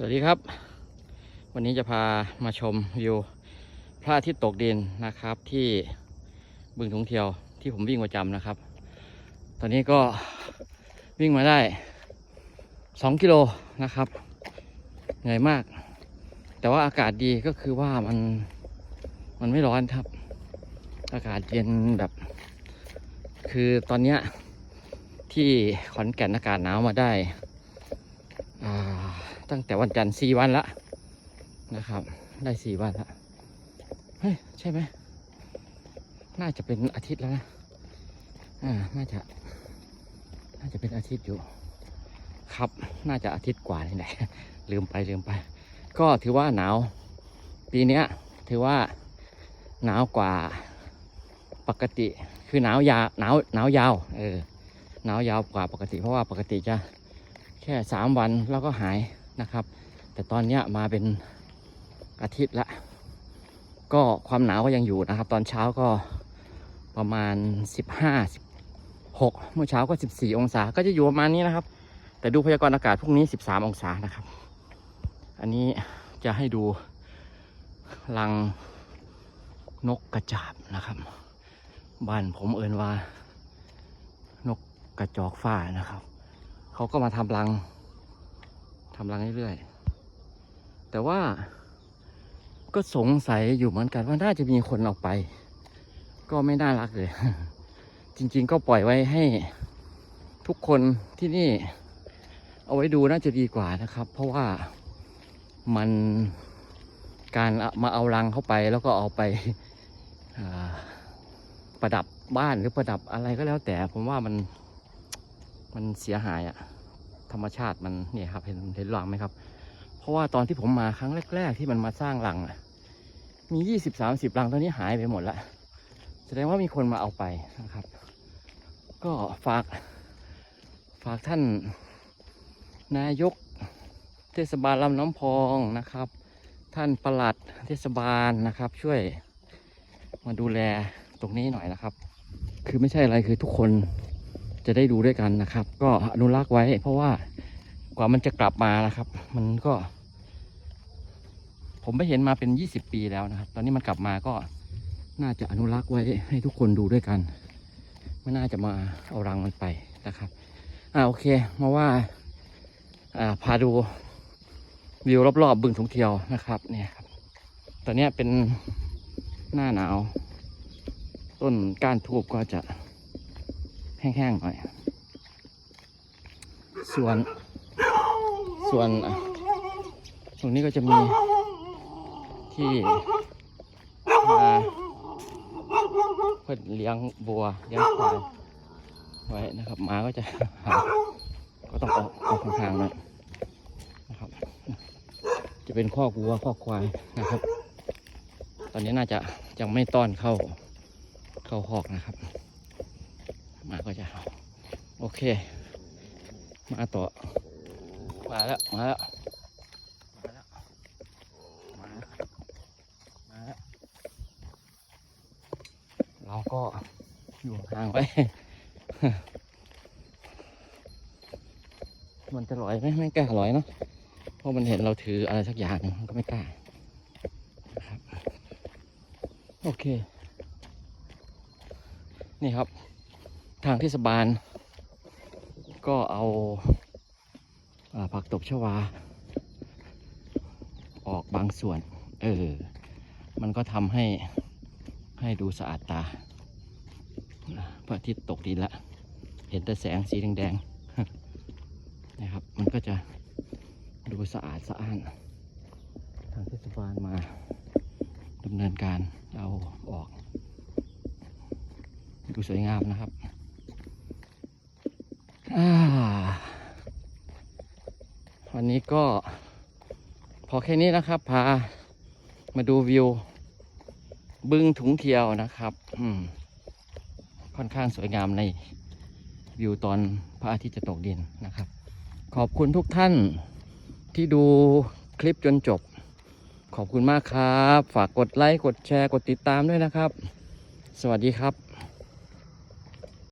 สวัสดีครับ วันนี้จะพามาชมวิวพระอาทิตย์ตกดินนะครับ ที่บึงถุงเทียวที่ผมวิ่งประจำนะครับ ตอนนี้ก็วิ่งมาได้ 2 กิโลนะครับเหนื่อยมาก แต่ว่าอากาศดีก็คือว่ามันมันไม่ร้อนครับ อากาศเย็นแบบ คือตอนเนี้ยที่ขอนแก่นอากาศหนาวมาได้ ตั้งแต่วันจันทร์สี่วันละนะครับ ได้สี่วันละเฮ้ยใช่ไหมน่าจะเป็นอาทิตย์แล้วนะอ่าน่าจะ น่าจะเป็นอาทิตย์อยู่ ครับน่าจะอาทิตย์กว่านี่แหละลืมไปลืมไป ก็ถือว่าหนาว ปีเนี้ยถือว่าหนาวกว่าปกติคือหนาวยาวหนาวหนาวยาวเออหนาวยาวกว่าปกติ เพราะว่าปกติจะแค่สามวันแล้วก็หาย นะครับ แต่ตอนนี้มาเป็นอาทิตย์ละ ก็ความหนาวก็ยังอยู่นะครับ ตอนเช้าก็ประมาณ 15 16เมื่อเช้าก็ 14 องศาก็จะอยู่ประมาณนี้นะครับ แต่ดูพยากรณ์อากาศพรุ่งนี้ 13 องศานะครับ อันนี้จะให้ดูรังนกกระจาบนะครับ บ้านผมเอินว่า นกกระจอกฟ้านะครับ เขาก็มาทำรัง ทำรังเรื่อยๆแต่ว่าก็สงสัยอยู่เหมือนกันว่าน่าจะมีคนเอาไป ก็ไม่น่ารักเลย จริงๆก็ปล่อยไว้ให้ทุกคนที่นี่ เอาไว้ดูน่าจะดีกว่านะครับ เพราะว่ามันการมาเอารังเข้าไปแล้วก็เอาไปประดับบ้านหรือประดับอะไรก็แล้วแต่ผมว่ามันมันเสียหายอะ ธรรมชาติมันเนี่ยครับเห็นเห็นรังไหมครับ เพราะว่าตอนที่ผมมาครั้งแรก ๆ ที่มันมาสร้างรังอะมียี่สิบสามสิบรังตอนนี้หายไปหมดละแสดงว่ามีคนมาเอาไปนะครับ ก็ฝาก ฝากท่าน นายกเทศบาลลำน้ำพองนะครับ ท่านประหลัดเทศบาลนะครับ ช่วยมาดูแลตรงนี้หน่อยนะครับ คือไม่ใช่อะไรคือทุกคน จะได้ดูด้วยกันนะครับ ก็อนุรักษ์ไว้ เพราะว่ากว่ามันจะกลับมานะครับ มันก็ ผมไม่เห็นมาเป็นยี่สิบปีแล้วนะครับ ตอนนี้มันกลับมาก็น่าจะอนุรักษ์ไว้ให้ทุกคนดูด้วยกันไม่น่าจะมาเอารังมันไปนะครับอ่าโอเคมาว่าอ่าพาดูวิวรอบๆบึงถุงเทียวนะครับเนี่ยครับตอนนี้เป็นหน้าหนาว ต้นก้านทูบก็จะ แห้งๆหน่อย ส่วน ส่วน ตรงนี้ก็จะมีที่มาเพื่อเลี้ยงบัวเลี้ยงควายไว้นะครับหมาก็จะหาก็ต้องออกออกห่างๆน่อยนะครับ จะเป็นข้อกวัวข้อกควายนะครับ ตอนนี้น่าจะยังไม่ต้อนเข้าเข้าคอกนะครับ มาก็จะเอาโอเค มาต่อ มาแล้ว มาแล้ว มาแล้ว มาแล้วมาแล้วเราก็อยู่ห่างไว้ มันจะลอยไหมไม่กล้าลอยเนาะ เพราะมันเห็นเราถืออะไรสักอย่างหนึ่งมันก็ไม่กล้านะครับ โอเค นี่ครับ ทางเทศบาล ก็เอาอาผักตบชวา ออกบางส่วน เออ มันก็ทำให้ให้ดูสะอาดตาพระอาทิตย์ตกดินละ เห็นแต่แสงสีแดงๆนะครับ มันก็จะดูสะอาดสะอ้าน ทางเทศบาลมาดำเนินการเอาออก ดูสวยงามนะครับ อ่า วันนี้ก็พอแค่นี้นะครับ พามาดูวิว บึงถุงเทียวนะครับ อืม ค่อนข้างสวยงามในวิวตอนพระอาทิตย์จะตกดินนะครับ ขอบคุณทุกท่านที่ดูคลิปจนจบ ขอบคุณมากครับ ฝากกดไลค์ กดแชร์ กดติดตามด้วยนะครับ สวัสดีครับ